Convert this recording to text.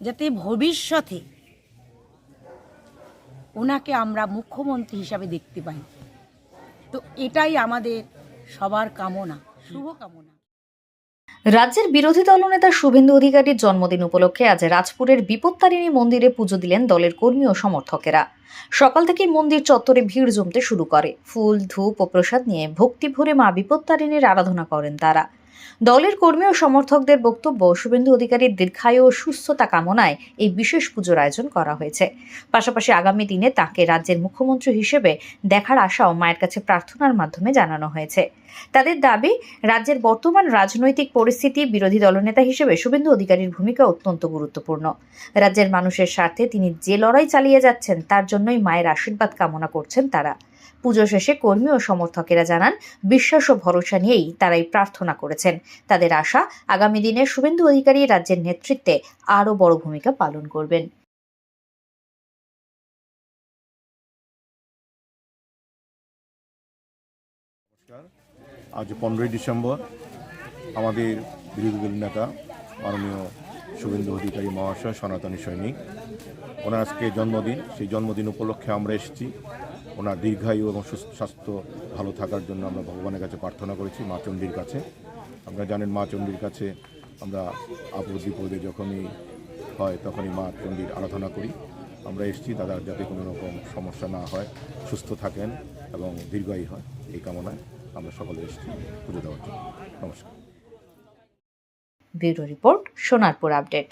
যাতে ভবিষ্যতে ওনাকে আমরা মুখ্যমন্ত্রী হিসাবে দেখতে পাই। তো এটাই আমাদের সবার কামনা, শুভ কামনা। রাজ্যের বিরোধী দলনেতা শুভেন্দু অধিকারীর জন্মদিন উপলক্ষে আজ রাজপুরের বিপত্তারিণী মন্দিরে পুজো দিলেন দলের কর্মী ও সমর্থকেরা। সকাল থেকে মন্দির চত্বরে ভিড় জমতে শুরু করে। ফুল, ধূপ ও প্রসাদ নিয়ে ভক্তি ভরে মা বিপত্তারিণীর আরাধনা করেন তারা। দলের কর্মী ও সমর্থকদের বক্তব্য, শুভেন্দু অধিকারীর দীর্ঘায়ু ও সুস্থতা কামনায় এই বিশেষ পুজোর আয়োজন করা হয়েছে। পাশাপাশি আগামী দিনে তাকে রাজ্যের মুখ্যমন্ত্রী হিসেবে দেখার আশাও মায়ের কাছে প্রার্থনার মাধ্যমে জানানো হয়েছে। তাদের দাবি, রাজ্যের বর্তমান রাজনৈতিক পরিস্থিতি বিরোধী দলনেতা হিসেবে শুভেন্দু অধিকারীর ভূমিকা অত্যন্ত গুরুত্বপূর্ণ। রাজ্যের মানুষের স্বার্থে তিনি যে লড়াই চালিয়ে যাচ্ছেন, তার জন্যই মায়ের আশীর্বাদ কামনা করছেন তারা। পুজো শেষে কর্মী ও সমর্থকেরা জানান, বিশ্বাস ও ভরসা নিয়েই তারাই প্রার্থনা করেছেন। তাদের আশা, আগামী দিনে শুভেন্দু অধিকারী রাজ্যের নেতৃত্বে আরও বড় ভূমিকা পালন করবেন। আজ পনেরোই ডিসেম্বর, আমাদের বিরোধী দল নেতা মাননীয় শুভেন্দু অধিকারী মহাশয়, সনাতনী সৈনিক। ওনার আজকে জন্মদিন, সেই জন্মদিন উপলক্ষে আমরা এসেছি। ওনার দীর্ঘায়ু এবং সুস্থ স্বাস্থ্য ভালো থাকার জন্য আমরা ভগবানের কাছে প্রার্থনা করেছি, মা চণ্ডীর কাছে। আপনারা জানেন মা চণ্ডীর কাছে আমরা আপদ বিপদে যখনই হয় তখনই মা চণ্ডীর আরাধনা করি। আমরা এসেছি দাদার যাতে কোনো রকম সমস্যা না হয়, সুস্থ থাকেন এবং দীর্ঘায়ী হয় এই কামনায় আমরা সকলে এসেছি পুজো দেওয়ার জন্য। নমস্কার। Bureau report, Sonarpur update.